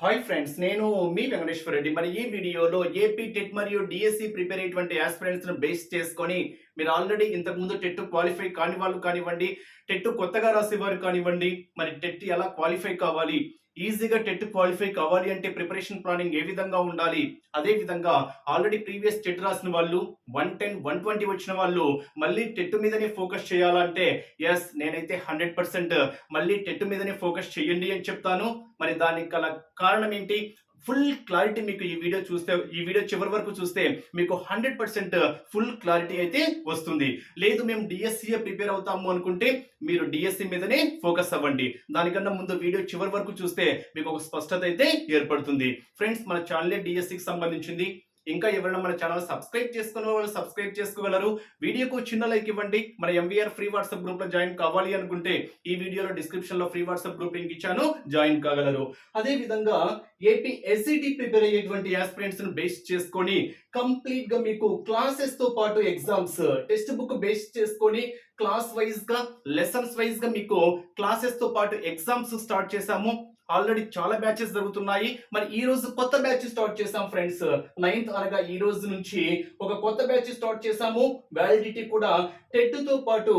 Hi friends నేను మీ వెంకటేశ్వర రెడ్డి. మరి ఈ వీడియోలో ఏపీ టెట్ మరియు డిఎస్సి ప్రిపేర్ అయ్యేటువంటి ఆస్పిరెంట్స్ను బేస్ చేసుకొని మీరు ఆల్రెడీ ఇంతకుముందు టెట్ క్వాలిఫై కాని వాళ్ళు కానివ్వండి టెట్ కొత్తగా రాసేవారు కానివ్వండి మరి టెట్ ఎలా క్వాలిఫై కావాలి ఈజీగా టెట్ క్వాలిఫై కావాలి అంటే ప్రిపరేషన్ ప్లానింగ్ ఏ విధంగా ఉండాలి? అదే విధంగా ఆల్రెడీ ప్రీవియస్ టెట్ రాసిన వాళ్ళు వన్ టెన్ వన్ ట్వంటీ వచ్చిన వాళ్ళు మళ్ళీ టెట్ మీదనే ఫోకస్ చేయాలంటే ఎస్ నేనైతే హండ్రెడ్ పర్సెంట్ మళ్ళీ టెట్ మీదనే ఫోకస్ చేయండి అని చెప్తాను. మరి దానికి గల కారణం ఏంటి? ఫుల్ క్లారిటీ మీకు ఈ వీడియో చూస్తే ఈ వీడియో చివరి వరకు చూస్తే మీకు హండ్రెడ్ పర్సెంట్ ఫుల్ క్లారిటీ అయితే వస్తుంది. లేదు మేము డిఎస్సీఏ ప్రిపేర్ అవుతాము అనుకుంటే మీరు డిఎస్సి మీదనే ఫోకస్ అవ్వండి. దానికన్నా ముందు వీడియో చివరి వరకు చూస్తే మీకు ఒక స్పష్టత అయితే ఏర్పడుతుంది. ఫ్రెండ్స్ మన ఛానలే డిఎస్సికి సంబంధించింది ఇంకా ఎవరైనా మన ఛానల్ సబ్స్క్రైబ్ చేసుకున్న వాళ్ళు సబ్స్క్రైబ్ చేసుకోగలరు. వీడియోకు చిన్న లైక్ ఇవ్వండి. మన ఎంవీఆర్ ఫ్రీ వాట్సాప్ గ్రూప్లో జాయిన్ కావాలి అనుకుంటే ఈ వీడియోలో డిస్క్రిప్షన్లో ఫ్రీ వాట్సాప్ గ్రూప్ లింక్ ఇచ్చాను. జాయిన్ కాగలరు. అదే విధంగా ఏపీ ఎస్సిటి ప్రిపేర్ అయ్యేటువంటి ఆస్పిరెంట్స్ను బేస్ చేసుకొని కంప్లీట్గా మీకు క్లాసెస్తో పాటు ఎగ్జామ్స్ టెక్స్ట్ బుక్ బేస్ చేసుకొని క్లాస్ వైజ్గా లెసన్స్ వైజ్గా మీకు క్లాసెస్తో పాటు ఎగ్జామ్స్ స్టార్ట్ చేశాము. ఆల్రెడీ చాలా బ్యాచెస్ జరుగుతున్నాయి. మరి ఈ రోజు కొత్త బ్యాచ్ స్టార్ట్ చేసాం ఫ్రెండ్స్. నైన్త్ అనగా ఈ రోజు నుంచి ఒక కొత్త బ్యాచ్ స్టార్ట్ చేసాము వ్యాలిడిటీ కూడా టెట్తో పాటు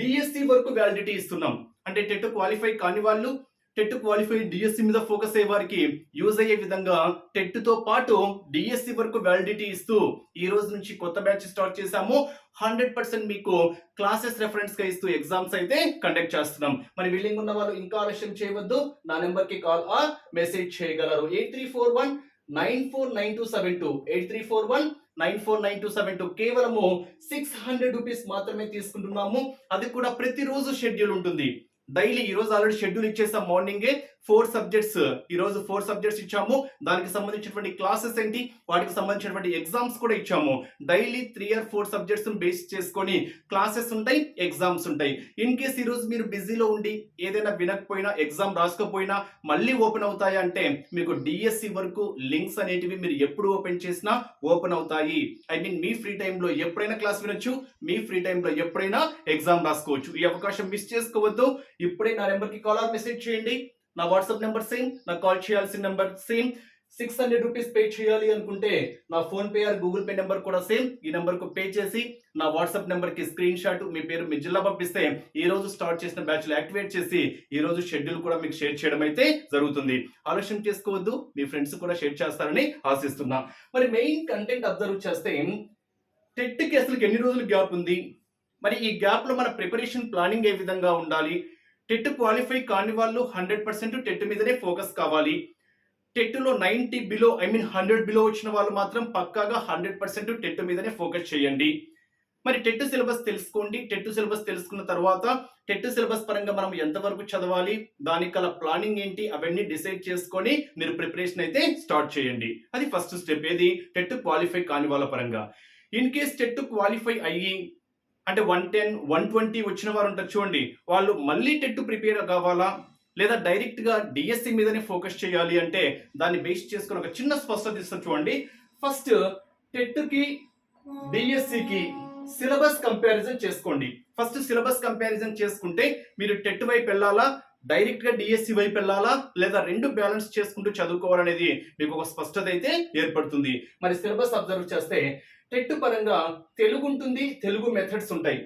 డిఎస్సి వరకు వ్యాలిడిటీ ఇస్తున్నాం. అంటే టెట్ క్వాలిఫై కాని వాళ్ళు టెట్ క్వాలిఫై డిఎస్సి మీద ఫోకస్ అయ్యే వారికి యూజ్ అయ్యే విధంగా టెట్తో పాటు డిఎస్సి వరకు వ్యాలిడిటీ ఇస్తూ ఈ రోజు నుంచి కొత్త బ్యాచ్ స్టార్ట్ చేశాము. హండ్రెడ్ పర్సెంట్ మీకు క్లాసెస్ రెఫరెన్స్గా ఇస్తూ ఎగ్జామ్స్ అయితే కండక్ట్ చేస్తున్నాం. మరి విల్లింగ్ ఉన్న వాళ్ళు? ఇంకా ఆలస్యం చేయవద్దు. నా నెంబర్కి కాల్ ఆర్ మెసేజ్ చేయగలరు. Eight three four one nine four nine two seven two. Eight three four one nine four nine two seven two. కేవలము సిక్స్ హండ్రెడ్ రూపీస్ మాత్రమే తీసుకుంటున్నాము. అది కూడా ప్రతిరోజు షెడ్యూల్ ఉంటుంది. డైలీ ఈ రోజు ఆల్రెడీ షెడ్యూల్ ఇచ్చేస్తాం మార్నింగే. ఫోర్ సబ్జెక్ట్స్ ఈ రోజు ఫోర్ సబ్జెక్ట్స్ ఇచ్చాము. దానికి సంబంధించినటువంటి క్లాసెస్ ఏంటి? వాటికి సంబంధించినటువంటి ఎగ్జామ్స్ కూడా ఇచ్చాము. Daily three or four subjects base చేసుకొని క్లాసెస్ ఉంటాయి ఎగ్జామ్స్ ఉంటాయి. ఇన్ కేస్ ఈ రోజు మీరు బిజీలో ఉండి ఏదైనా వినకపోయినా ఎగ్జామ్ రాసుకోపోయినా మళ్ళీ ఓపెన్ అవుతాయి అంటే మీకు డిఎస్సి వరకు లింక్స్ అనేటివి మీరు ఎప్పుడు ఓపెన్ చేసినా ఓపెన్ అవుతాయి. ఐ మీన్ మీ ఫ్రీ టైంలో ఎప్పుడైనా క్లాస్ వినొచ్చు మీ ఫ్రీ టైంలో ఎప్పుడైనా ఎగ్జామ్ రాసుకోవచ్చు. ఈ అవకాశం మిస్ చేసుకోవద్దు. ఇప్పుడే నా నెంబర్కి కాల్ ఆర్ మెసేజ్ చేయండి. నా వాట్సాప్ నెంబర్ సేమ్ నా కాల్ చేయాల్సిన number same. Six hundred rupees pay చేయాలి అనుకుంటే నా PhonePe or Google Pay number కూడా సేమ్. ఈ నెంబర్కు పే చేసి నా వాట్సాప్ నెంబర్కి స్క్రీన్ షాట్ మీ పేరు మీ జిల్లా పంపిస్తే ఈ రోజు స్టార్ట్ చేసిన బ్యాచ్లు యాక్టివేట్ చేసి ఈ రోజు షెడ్యూల్ కూడా మీకు షేర్ చేయడం అయితే జరుగుతుంది. ఆలస్యం చేసుకోవద్దు మీ ఫ్రెండ్స్ కూడా షేర్ చేస్తారని ఆశిస్తున్నా. మరి మెయిన్ కంటెంట్ అబ్జర్వ్ చేస్తే టెట్ కేసులకు ఎన్ని రోజులు గ్యాప్ ఉంది? మరి ఈ గ్యాప్లో మన ప్రిపరేషన్ ప్లానింగ్ ఏ విధంగా ఉండాలి? టెట్ క్వాలిఫై కాని వాళ్ళు హండ్రెడ్ పర్సెంట్ టెట్ మీదనే ఫోకస్ కావాలి. టెట్లో ninety below I mean hundred below వచ్చిన వాళ్ళు మాత్రం పక్కాగా హండ్రెడ్ పర్సెంట్ టెట్ మీదనే ఫోకస్ చేయండి. మరి టెట్ సిలబస్ తెలుసుకోండి. టెట్ సిలబస్ తెలుసుకున్న తర్వాత టెట్ సిలబస్ పరంగా మనం ఎంతవరకు చదవాలి దానికి గల ప్లానింగ్ ఏంటి అవన్నీ డిసైడ్ చేసుకొని మీరు ప్రిపరేషన్ అయితే స్టార్ట్ చేయండి. అది ఫస్ట్ స్టెప్ ఏది? టెట్ క్వాలిఫై కాని వాళ్ళ పరంగా. ఇన్ కేస్ టెట్ క్వాలిఫై అయ్యి అంటే వన్ టెన్ వన్ ట్వంటీ వచ్చిన వారు ఉంటారు చూడండి. వాళ్ళు మళ్ళీ టెట్ ప్రిపేర్ కావాలా? లేదా డైరెక్ట్గా డిఎస్సి మీదనే ఫోకస్ చేయాలి అంటే దాన్ని బేస్ చేసుకుని ఒక చిన్న స్పష్టత ఇస్తాను చూడండి. ఫస్ట్ టెట్కి డిఎస్సికి సిలబస్ కంపారిజన్ చేసుకోండి. ఫస్ట్ సిలబస్ కంపారిజన్ చేసుకుంటే మీరు టెట్ వైపు వెళ్ళాలా? డైరెక్ట్గా డిఎస్సి వైపు వెళ్ళాలా? లేదా రెండు బ్యాలెన్స్ చేసుకుంటూ చదువుకోవాలనేది మీకు ఒక స్పష్టత అయితే ఏర్పడుతుంది. మరి సిలబస్ అబ్జర్వ్ చేస్తే టెట్ పరంగా తెలుగు ఉంటుంది తెలుగు మెథడ్స్ ఉంటాయి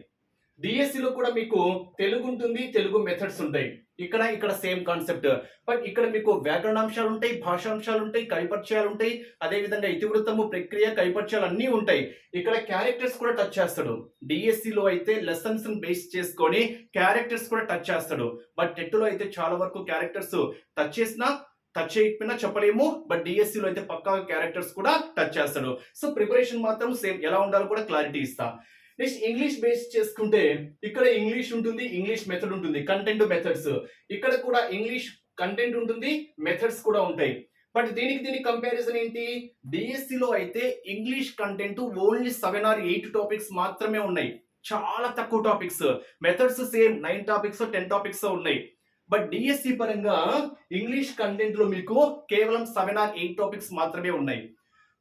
డిఎస్సిలో కూడా మీకు తెలుగు ఉంటుంది తెలుగు మెథడ్స్ ఉంటాయి. ఇక్కడ ఇక్కడ సేమ్ కాన్సెప్ట్ బట్ ఇక్కడ మీకు వ్యాకరణాంశాలు ఉంటాయి భాషాంశాలు ఉంటాయి కైపర్చయాలు ఉంటాయి. అదే విధంగా ఇతివృత్తము ప్రక్రియ కైపర్చయాలు అన్నీ ఉంటాయి. ఇక్కడ క్యారెక్టర్స్ కూడా టచ్ చేస్తాడు. డిఎస్సిలో అయితే లెసన్స్ బేస్ చేసుకొని క్యారెక్టర్స్ కూడా టచ్ చేస్తాడు. బట్ టెట్లో అయితే చాలా వరకు క్యారెక్టర్స్ టచ్ చేసినా టచ్ చేయకపోయినా చెప్పలేము బట్ డిఎస్సిలో అయితే పక్కా క్యారెక్టర్స్ కూడా టచ్ చేస్తాడు. సో ప్రిపరేషన్ మాత్రం సేమ్ ఎలా ఉండాలో కూడా క్లారిటీ ఇస్తా. నెక్స్ట్ ఇంగ్లీష్ బేస్ చేసుకుంటే ఇక్కడ ఇంగ్లీష్ ఉంటుంది ఇంగ్లీష్ మెథడ్ ఉంటుంది కంటెంట్ మెథడ్స్ ఇక్కడ కూడా ఇంగ్లీష్ కంటెంట్ ఉంటుంది మెథడ్స్ కూడా ఉంటాయి. బట్ దీనికి దీనికి కంపారిజన్ ఏంటి? డిఎస్సిలో అయితే English content only seven or eight topics మాత్రమే ఉన్నాయి. చాలా తక్కువ topics methods same nine topics ten topics ఉన్నాయి. బట్ డిఎస్సి పరంగా ఇంగ్లీష్ కంటెంట్లో మీకు కేవలం సెవెన్ ఆర్ ఎయిట్ టాపిక్స్ మాత్రమే ఉన్నాయి.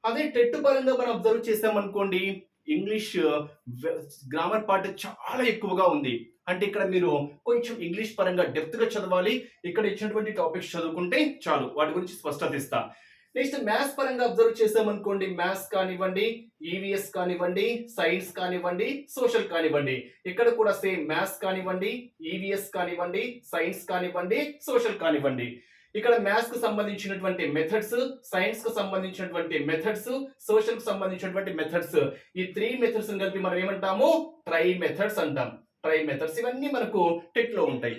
అదే టెట్ పరంగా మనం అబ్జర్వ్ చేసామనుకోండి ఇంగ్లీష్ గ్రామర్ పార్ట్ చాలా ఎక్కువగా ఉంది. అంటే ఇక్కడ మీరు కొంచెం ఇంగ్లీష్ పరంగా డెప్త్గా చదవాలి. ఇక్కడ ఇచ్చినటువంటి టాపిక్స్ చదువుకుంటే చాలు. వాటి గురించి స్పష్టత ఇస్తా. నెక్స్ట్ మ్యాథ్స్ పరంగా అబ్జర్వ్ చేసామనుకోండి మ్యాథ్స్ కానివ్వండి ఈవీఎస్ కానివ్వండి సైన్స్ కానివ్వండి సోషల్ కానివ్వండి. ఇక్కడ కూడా సేమ్ మ్యాథ్స్ కానివ్వండి ఈవీఎస్ కానివ్వండి సైన్స్ కానివ్వండి సోషల్ కానివ్వండి. ఇక్కడ మ్యాథ్స్కు సంబంధించినటువంటి మెథడ్స్ సైన్స్కు సంబంధించినటువంటి మెథడ్స్ సోషల్కు సంబంధించినటువంటి మెథడ్స్ ఈ త్రీ మెథడ్స్ కలిపి మనం ఏమంటాము? ట్రై మెథడ్స్ అంటాం. ట్రై మెథడ్స్ ఇవన్నీ మనకు టెట్లో ఉంటాయి.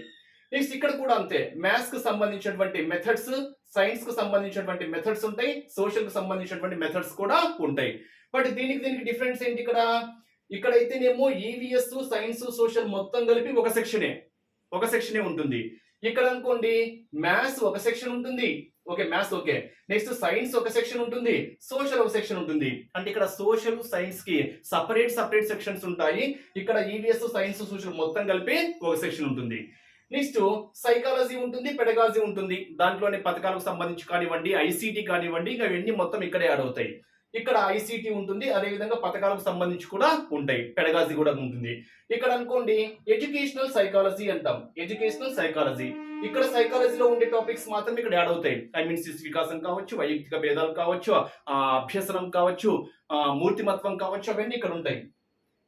నెక్స్ట్ ఇక్కడ కూడా అంతే. మ్యాథ్స్కు సంబంధించినటువంటి మెథడ్స్ సైన్స్కు సంబంధించినటువంటి మెథడ్స్ ఉంటాయి. సోషల్కు సంబంధించినటువంటి మెథడ్స్ కూడా ఉంటాయి. బట్ దీనికి దీనికి డిఫరెన్స్ ఏంటి ఇక్కడ? ఇక్కడైతేనేమో ఈవీఎస్ సైన్స్ సోషల్ మొత్తం కలిపి ఒక సెక్షనే ఒక సెక్షనే ఉంటుంది. ఇక్కడ అనుకోండి మ్యాథ్స్ ఒక సెక్షన్ ఉంటుంది. Okay maths okay next science ఒక సెక్షన్ ఉంటుంది. సోషల్ ఒక సెక్షన్ ఉంటుంది. అంటే ఇక్కడ సోషల్ సైన్స్కి సపరేట్ సపరేట్ సెక్షన్స్ ఉంటాయి. ఇక్కడ ఈవీఎస్ సైన్స్ సోషల్ మొత్తం కలిపి ఒక సెక్షన్ ఉంటుంది. నెక్స్ట్ సైకాలజీ ఉంటుంది పెడగాజీ ఉంటుంది. దాంట్లోని పథకాలకు సంబంధించి కానివ్వండి ఐసీటీ కానివ్వండి ఇంకా ఇవన్నీ మొత్తం ఇక్కడే యాడ్ అవుతాయి. ఇక్కడ ఐసీటీ ఉంటుంది అదేవిధంగా పథకాలకు సంబంధించి కూడా ఉంటాయి. పెడగాజీ కూడా ఉంటుంది. ఇక్కడ అనుకోండి ఎడ్యుకేషనల్ సైకాలజీ అంటాం. Educational psychology. ఇక్కడ సైకాలజీలో ఉండే టాపిక్స్ మాత్రం ఇక్కడ యాడ్ అవుతాయి. ఐ మీన్ శిశు వికాసం కావచ్చు వైయక్తిక భేదాలు కావచ్చు అభ్యసనం కావచ్చు మూర్తిమత్వం కావచ్చు అవన్నీ ఇక్కడ ఉంటాయి.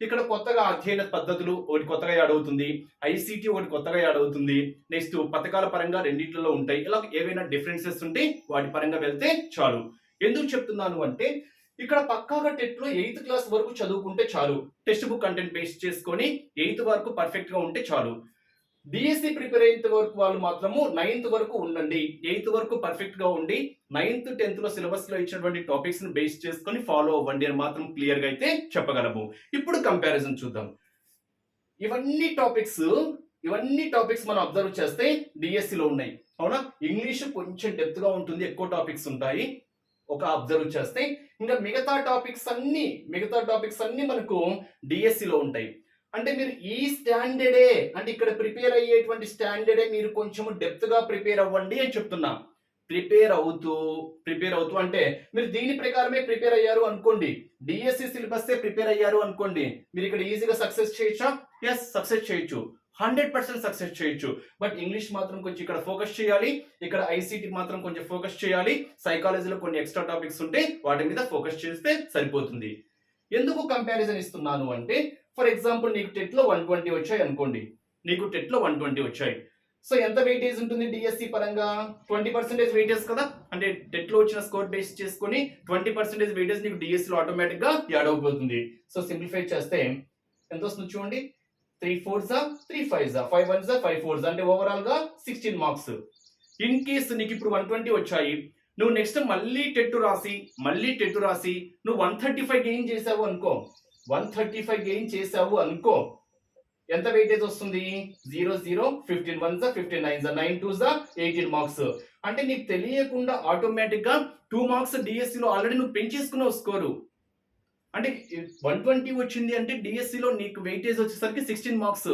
ఇక్కడ కొత్తగా అధ్యయన పద్ధతులు ఒకటి కొత్తగా యాడ్ అవుతుంది. ఐసీటీ ఒకటి కొత్తగా యాడ్ అవుతుంది. నెక్స్ట్ పథకాల పరంగా రెండింటిలో ఉంటాయి. ఇలా ఏవైనా డిఫరెన్సెస్ ఉంటే వాటి పరంగా వెళ్తే చాలు. ఎందుకు చెప్తున్నాను అంటే ఇక్కడ పక్కాగా టెట్లో ఎయిత్ క్లాస్ వరకు చదువుకుంటే చాలు. టెక్స్ట్ బుక్ కంటెంట్ బేస్ చేసుకొని ఎయిత్ వరకు పర్ఫెక్ట్గా ఉంటే చాలు. డిఎస్సి ప్రిపేర్ అయ్యేంత వరకు వాళ్ళు మాత్రము నైన్త్ వరకు ఉండండి. ఎయిత్ వరకు పర్ఫెక్ట్గా ఉండి నైన్త్ టెన్త్లో సిలబస్లో ఇచ్చినటువంటి టాపిక్స్ని బేస్ చేసుకొని ఫాలో అవ్వండి అని మాత్రం క్లియర్గా అయితే చెప్పగలము. ఇప్పుడు కంపారిజన్ చూద్దాం. ఇవన్నీ టాపిక్స్ ఇవన్నీ టాపిక్స్ మనం అబ్జర్వ్ చేస్తే డిఎస్సి లో ఉన్నాయి. అవునా? ఇంగ్లీష్ కొంచెం డెప్త్గా ఉంటుంది ఎక్కువ టాపిక్స్ ఉంటాయి. ఒక అబ్జర్వ్ చేస్తే ఇంకా మిగతా టాపిక్స్ అన్ని మిగతా టాపిక్స్ అన్ని మనకు డిఎస్సి లో ఉంటాయి. అంటే మీరు ఈ స్టాండర్డే అంటే ఇక్కడ ప్రిపేర్ అయ్యేటువంటి స్టాండర్డే మీరు కొంచెం డెప్త్గా ప్రిపేర్ అవ్వండి అని చెప్తున్నా. ప్రిపేర్ అవుతూ ప్రిపేర్ అవుతూ అంటే మీరు దీని ప్రకారమే ప్రిపేర్ అయ్యారు అనుకోండి. డిఎస్సి సిలబస్ ప్రిపేర్ అయ్యారు అనుకోండి. మీరు ఇక్కడ ఈజీగా సక్సెస్ చేయొచ్చా? ఎస్ సక్సెస్ చేయొచ్చు. హండ్రెడ్ పర్సెంట్ సక్సెస్ చేయొచ్చు. బట్ ఇంగ్లీష్ మాత్రం కొంచెం ఇక్కడ ఫోకస్ చేయాలి. ఇక్కడ ఐసీటీ మాత్రం కొంచెం ఫోకస్ చేయాలి. సైకాలజీలో కొన్ని ఎక్స్ట్రా టాపిక్స్ ఉంటే వాటి మీద ఫోకస్ చేస్తే సరిపోతుంది. ఎందుకు కంపారిజన్ ఇస్తున్నాను అంటే ఫర్ ఎగ్జాంపుల్ నీకు టెట్లో వన్ ట్వంటీ వచ్చాయి అనుకోండి. నీకు టెట్లో వన్ ట్వంటీ వచ్చాయి. సో ఎంత వెయిటేజ్ ఉంటుంది డిఎస్సి పరంగా? ట్వంటీ పర్సెంటేజ్ వెయిటేజ్ కదా? అంటే టెట్లో వచ్చిన స్కోర్ బేస్ చేసుకొని ట్వంటీ పర్సెంటేజ్ వెయిటేజ్ నీకు డిఎస్సి ఆటోమేటిక్గా యాడ్ అయిపోతుంది సో సింప్లిఫై చేస్తే ఎంత వస్తుంది చూడండి? త్రీ ఫోర్ జా త్రీ ఫైవ్ జా ఫైవ్ వన్ జా ఫైవ్ ఫోర్ జా అంటే ఓవరాల్గా సిక్స్టీన్ మార్క్స్ ఇన్ కేస్ నీకు ఇప్పుడు వన్ ట్వంటీ వచ్చాయి నువ్వు నెక్స్ట్ మళ్ళీ టెట్టు రాసి మళ్ళీ టెట్టు రాసి నువ్వు వన్ థర్టీ ఫైవ్ గెయిన్ చేసావు అనుకో వన్ థర్టీ ఫైవ్ గెయిన్ చేసావు అనుకో. ఎంత వెయిటేజ్ వస్తుంది? జీరో జీరో ఫిఫ్టీన్ వన్ జా ఫిఫ్టీన్ నైన్ జా నైన్ టూ జా ఎయిటీన్ మార్క్స్. అంటే నీకు తెలియకుండా ఆటోమేటిక్గా టూ మార్క్స్ డిఎస్సిలో ఆల్రెడీ నువ్వు పెంచేసుకున్నావు స్కోరు. అంటే వన్ ట్వంటీ వచ్చింది అంటే డిఎస్సిలో నీకు వెయిటేజ్ వచ్చేసరికి సిక్స్టీన్ మార్క్స్.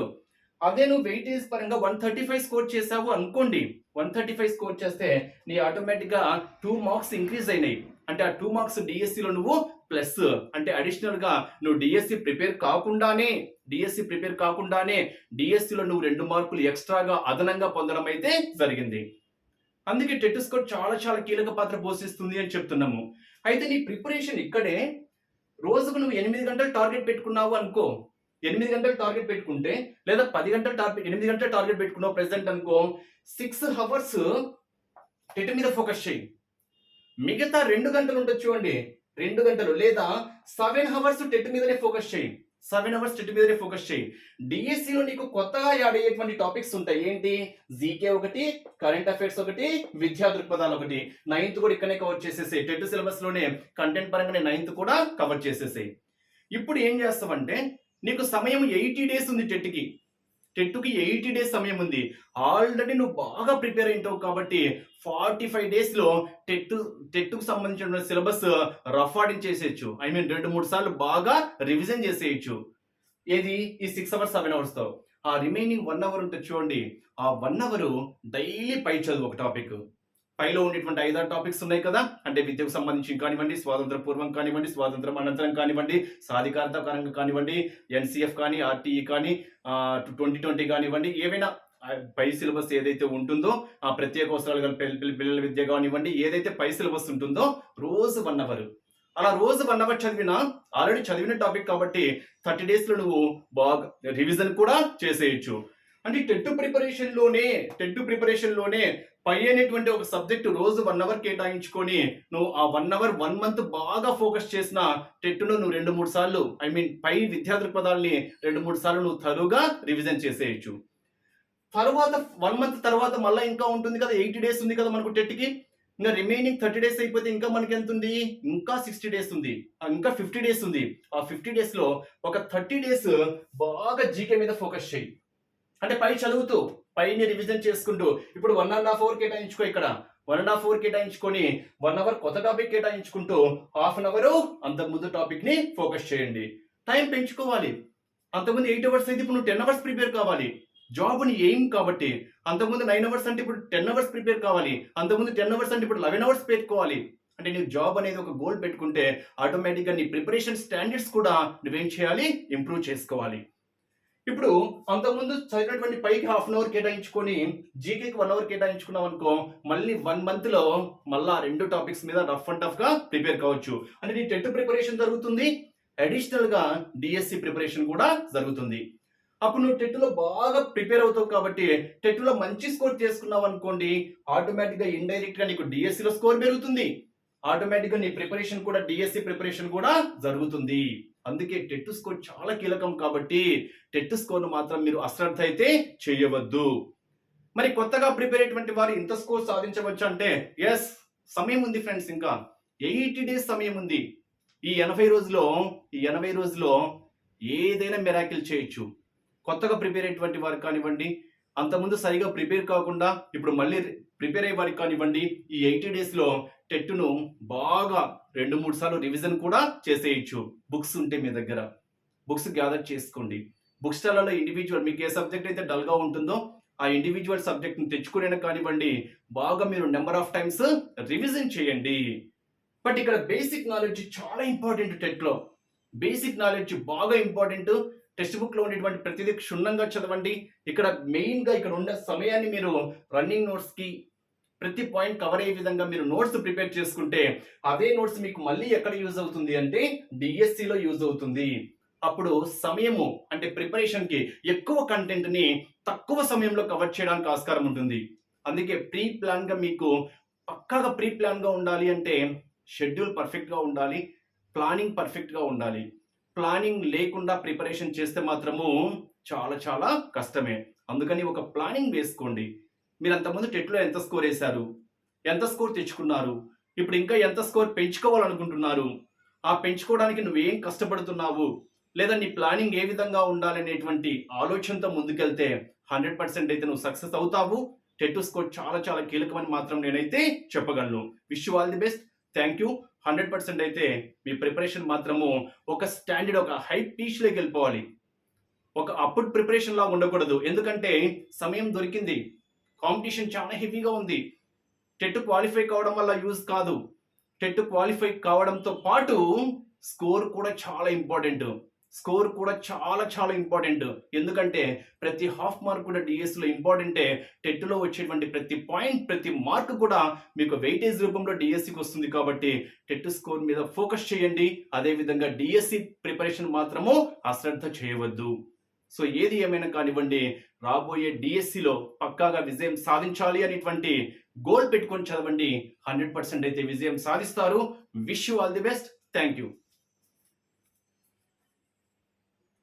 అదే నువ్వు వెయిటేజ్ పరంగా వన్ థర్టీ ఫైవ్ స్కోర్ చేసావు అనుకోండి. వన్ థర్టీ ఫైవ్ స్కోర్ చేస్తే నీ ఆటోమేటిక్గా టూ మార్క్స్ ఇంక్రీజ్ అయినాయి. అంటే ఆ టూ మార్క్స్ డిఎస్సిలో నువ్వు ప్లస్ అంటే అడిషనల్గా నువ్వు డిఎస్సి ప్రిపేర్ కాకుండానే డిఎస్సి ప్రిపేర్ కాకుండానే డిఎస్సిలో నువ్వు రెండు మార్కులు ఎక్స్ట్రాగా అదనంగా పొందడం అయితే జరిగింది. అందుకే టెట్ స్కోర్ చాలా చాలా కీలక పాత్ర పోషిస్తుంది అని చెప్తున్నాము. అయితే నీ ప్రిపరేషన్ ఇక్కడే. రోజుకు నువ్వు ఎనిమిది గంటలు టార్గెట్ పెట్టుకున్నావు అనుకో ఎనిమిది గంటలు టార్గెట్ పెట్టుకుంటే లేదా పది గంటల టార్గెట్ ఎనిమిది గంటల టార్గెట్ పెట్టుకున్నావు ప్రెసెంట్ అనుకో సిక్స్ హవర్స్ టెట్ మీద ఫోకస్ చేయి. మిగతా రెండు గంటలు ఉండొచ్చు అండి. రెండు గంటలు లేదా సెవెన్ అవర్స్ టెట్ మీదనే ఫోకస్ చేయి. సెవెన్ అవర్స్ టెట్ మీదనే ఫోకస్ చేయి. డిఎస్సిలో నీకు కొత్తగా యాడ్ అయ్యేటువంటి టాపిక్స్ ఉంటాయి. ఏంటి? జీకే ఒకటి కరెంట్ అఫైర్స్ ఒకటి విద్యా దృక్పథాలు ఒకటి. నైన్త్ కూడా ఇక్కడనే కవర్ చేసేసాయి. టెట్ సిలబస్లోనే కంటెంట్ పరంగానే నైన్త్ కూడా కవర్ చేసేసాయి. ఇప్పుడు ఏం చేస్తావంటే నీకు సమయం ఎయిటీ డేస్ ఉంది టెట్కి టెట్కి ఎయిటీ డేస్ సమయం ఉంది. ఆల్రెడీ నువ్వు బాగా ప్రిపేర్ అయింటావు కాబట్టి ఫార్టీ ఫైవ్ డేస్లో టెట్టు టెట్ టెట్కు సంబంధించిన సిలబస్ రఫ్ చేసేయచ్చు ఐ మీన్ రెండు మూడు సార్లు బాగా రివిజన్ చేసేయచ్చు. ఏది? ఈ సిక్స్ అవర్స్ సెవెన్ అవర్స్తో. ఆ రిమైనింగ్ వన్ అవర్ ఉంటుంది చూడండి. ఆ వన్ అవర్ డైలీ పై చదువు ఒక టాపిక్. పైలో ఉండేటువంటి ఐదారు టాపిక్స్ ఉన్నాయి కదా? అంటే విద్యకు సంబంధించి కానివ్వండి స్వాతంత్ర పూర్వం కానివ్వండి స్వాతంత్రం అనంతరం కానివ్వండి సాధికారత పరంగా కానివ్వండి ఎన్సీఎఫ్ కానీ ఆర్టీఈ కానీ ట్వంటీ ట్వంటీ కానివ్వండి ఏవైనా పై సిలబస్ ఏదైతే ఉంటుందో ఆ ప్రత్యేక అవసరాలు కానీ పిల్లల విద్య కానివ్వండి ఏదైతే పై సిలబస్ ఉంటుందో రోజు వన్ అవర్. అలా రోజు వన్ అవర్ చదివిన ఆల్రెడీ చదివిన టాపిక్ కాబట్టి థర్టీ డేస్లో నువ్వు బాగా రివిజన్ కూడా చేసేయచ్చు. అంటే టెట్ ప్రిపరేషన్లోనే టెట్ ప్రిపరేషన్లోనే పై అనేటువంటి ఒక సబ్జెక్ట్ రోజు వన్ అవర్ కేటాయించుకొని నువ్వు ఆ వన్ అవర్ వన్ మంత్ బాగా ఫోకస్ చేసిన టెట్ను నువ్వు రెండు మూడు సార్లు ఐ మీన్ పై విద్యా దృక్పథాలని రెండు మూడు సార్లు నువ్వు తరుగా రివిజన్ చేసేయచ్చు. తర్వాత వన్ మంత్ తర్వాత మళ్ళీ ఇంకా ఉంటుంది కదా ఎయిటీ డేస్ ఉంది కదా మనకు టెట్కి ఇంకా రిమైనింగ్ థర్టీ డేస్ అయిపోతే ఇంకా మనకి ఎంత ఉంది ఇంకా సిక్స్టీ డేస్ ఉంది. ఇంకా ఫిఫ్టీ డేస్ ఉంది. ఆ ఫిఫ్టీ డేస్లో ఒక థర్టీ డేస్ బాగా జీకే మీద ఫోకస్ చేయి. అంటే పై చదువుతూ పైని రివిజన్ చేసుకుంటూ ఇప్పుడు వన్ అండ్ హాఫ్ అవర్ కేటాయించుకో ఇక్కడ. వన్ అండ్ హాఫ్ అవర్ కేటాయించుకొని వన్ అవర్ కొత్త టాపిక్ కేటాయించుకుంటూ హాఫ్ అన్ అవరు అంతకుముందు టాపిక్ని ఫోకస్ చేయండి. టైం పెంచుకోవాలి. అంతకుముందు ఎయిట్ అవర్స్ అయితే ఇప్పుడు నువ్వు టెన్ అవర్స్ ప్రిపేర్ కావాలి. జాబ్ని ఎయిమ్ కాబట్టి అంతకుముందు నైన్ అవర్స్ అంటే ఇప్పుడు టెన్ అవర్స్ ప్రిపేర్ కావాలి. అంతకుముందు టెన్ అవర్స్ అంటే ఇప్పుడు లెవెన్ అవర్స్ పెట్టుకోవాలి. అంటే నీకు జాబ్ అనేది ఒక గోల్ పెట్టుకుంటే ఆటోమేటిక్గా నీ ప్రిపరేషన్ స్టాండర్డ్స్ కూడా నువ్వేం చేయాలి? ఇంప్రూవ్ చేసుకోవాలి. ఇప్పుడు అంతకుముందు చదివినటువంటి పైకి హాఫ్ అన్ అవర్ కేటాయించుకొని జీకేకి వన్ అవర్ కేటాయించుకున్నాం అనుకో మళ్ళీ వన్ మంత్లో మళ్ళా రెండు టాపిక్స్ మీద రఫ్ అండ్ టఫ్గా ప్రిపేర్ కావచ్చు. అంటే నీ టెట్ ప్రిపరేషన్ జరుగుతుంది అడిషనల్గా డిఎస్సి ప్రిపరేషన్ కూడా జరుగుతుంది. అప్పుడు నువ్వు టెట్లో బాగా ప్రిపేర్ అవుతావు కాబట్టి టెట్లో మంచి స్కోర్ చేసుకున్నావు అనుకోండి ఆటోమేటిక్గా ఇండైరెక్ట్గా నీకు డిఎస్సిలో స్కోర్ పెరుగుతుంది. ఆటోమేటిక్గా నీ ప్రిపరేషన్ కూడా డిఎస్సి ప్రిపరేషన్ కూడా జరుగుతుంది. అందుకే టెట్ స్కోర్ చాలా కీలకం కాబట్టి టెట్ స్కోర్ను మాత్రం మీరు అశ్రద్ధ అయితే చేయవద్దు. మరి కొత్తగా ప్రిపేర్ అయినటువంటి వారు ఇంత స్కోర్ సాధించవచ్చు అంటే ఎస్ సమయం ఉంది ఫ్రెండ్స్ ఇంకా. ఎయిటీ డేస్ సమయం ఉంది. ఈ ఎనభై రోజులో ఈ ఎనభై రోజులో ఏదైనా మెరాకిల్ చేయొచ్చు. కొత్తగా ప్రిపేర్ అయినటువంటి వారు కానివ్వండి అంతకుముందు సరిగా ప్రిపేర్ కాకుండా ఇప్పుడు మళ్ళీ ప్రిపేర్ అయ్యే వారికి కానివ్వండి ఈ ఎయిటీ డేస్లో టెట్ను బాగా రెండు మూడు సార్లు రివిజన్ కూడా చేసేయచ్చు. బుక్స్ ఉంటే మీ దగ్గర. బుక్స్ గ్యాదర్ చేసుకోండి. బుక్ స్టాల్లో ఇండివిజువల్ మీకు ఏ సబ్జెక్ట్ అయితే డల్గా ఉంటుందో ఆ ఇండివిజువల్ సబ్జెక్ట్ని తెచ్చుకునే కానివ్వండి బాగా మీరు నెంబర్ ఆఫ్ టైమ్స్ రివిజన్ చేయండి. బట్ ఇక్కడ బేసిక్ నాలెడ్జ్ చాలా ఇంపార్టెంట్ టెట్లో బేసిక్ నాలెడ్జ్ బాగా ఇంపార్టెంట్ టెక్స్ట్ బుక్లో ఉండేటువంటి ప్రతిదీ క్షుణ్ణంగా చదవండి. ఇక్కడ మెయిన్గా ఇక్కడ ఉన్న సమయాన్ని మీరు రన్నింగ్ నోట్స్కి ప్రతి పాయింట్ కవర్ అయ్యే విధంగా మీరు నోట్స్ ప్రిపేర్ చేసుకుంటే అవే నోట్స్ మీకు మళ్ళీ ఎక్కడ యూజ్ అవుతుంది అంటే డిఎస్సిలో యూజ్ అవుతుంది. అప్పుడు సమయము అంటే ప్రిపరేషన్కి ఎక్కువ కంటెంట్ని తక్కువ సమయంలో కవర్ చేయడానికి ఆస్కారం ఉంటుంది. అందుకే ప్రీ ప్లాన్గా మీకు పక్కాగా ప్రీ ప్లాన్గా ఉండాలి అంటే షెడ్యూల్ పర్ఫెక్ట్గా ఉండాలి ప్లానింగ్ పర్ఫెక్ట్గా ఉండాలి. ప్లానింగ్ లేకుండా ప్రిపరేషన్ చేస్తే మాత్రము చాలా చాలా కష్టమే. అందుకని ఒక ప్లానింగ్ వేసుకోండి. మీరు అంతకుముందు టెట్లో ఎంత స్కోర్ వేశారు? ఎంత స్కోర్ తెచ్చుకున్నారు? ఇప్పుడు ఇంకా ఎంత స్కోర్ పెంచుకోవాలనుకుంటున్నారు? ఆ పెంచుకోవడానికి నువ్వేం కష్టపడుతున్నావు? లేదా నీ ప్లానింగ్ ఏ విధంగా ఉండాలనేటువంటి ఆలోచనతో ముందుకెళ్తే హండ్రెడ్ పర్సెంట్ అయితే నువ్వు సక్సెస్ అవుతావు. టెట్ స్కోర్ చాలా చాలా కీలకమని మాత్రం నేనైతే చెప్పగలను. Wish all the best. Thank you. Hundred percent అయితే మీ ప్రిపరేషన్ మాత్రము ఒక స్టాండర్డ్ ఒక హై పీచ్లోకి వెళ్ళిపోవాలి. ఒక అప్పుడు ప్రిపరేషన్లా ఉండకూడదు. ఎందుకంటే సమయం దొరికింది. కాంపిటీషన్ చాలా హెవీగా ఉంది. టెట్ క్వాలిఫై కావడం వల్ల యూజ్ కాదు. టెట్ క్వాలిఫై కావడంతో పాటు స్కోర్ కూడా చాలా ఇంపార్టెంట్. స్కోర్ కూడా చాలా చాలా ఇంపార్టెంట్. ఎందుకంటే ప్రతి హాఫ్ మార్క్ కూడా డిఎస్సిలో ఇంపార్టెంటే. టెట్లో వచ్చేటువంటి ప్రతి పాయింట్ ప్రతి మార్క్ కూడా మీకు వెయిటేజ్ రూపంలో డిఎస్సికి వస్తుంది కాబట్టి టెట్ స్కోర్ మీద ఫోకస్ చేయండి. అదేవిధంగా డిఎస్సి ప్రిపరేషన్ మాత్రము అశ్రద్ధ చేయవద్దు. సో ఏది ఏమైనా కానివ్వండి రాబోయే డిఎస్సిలో పక్కాగా విజయం సాధించాలి అనేటువంటి గోల్ పెట్టుకొని చదవండి. హండ్రెడ్ పర్సెంట్ అయితే విజయం సాధిస్తారు. Wish you all the best thank you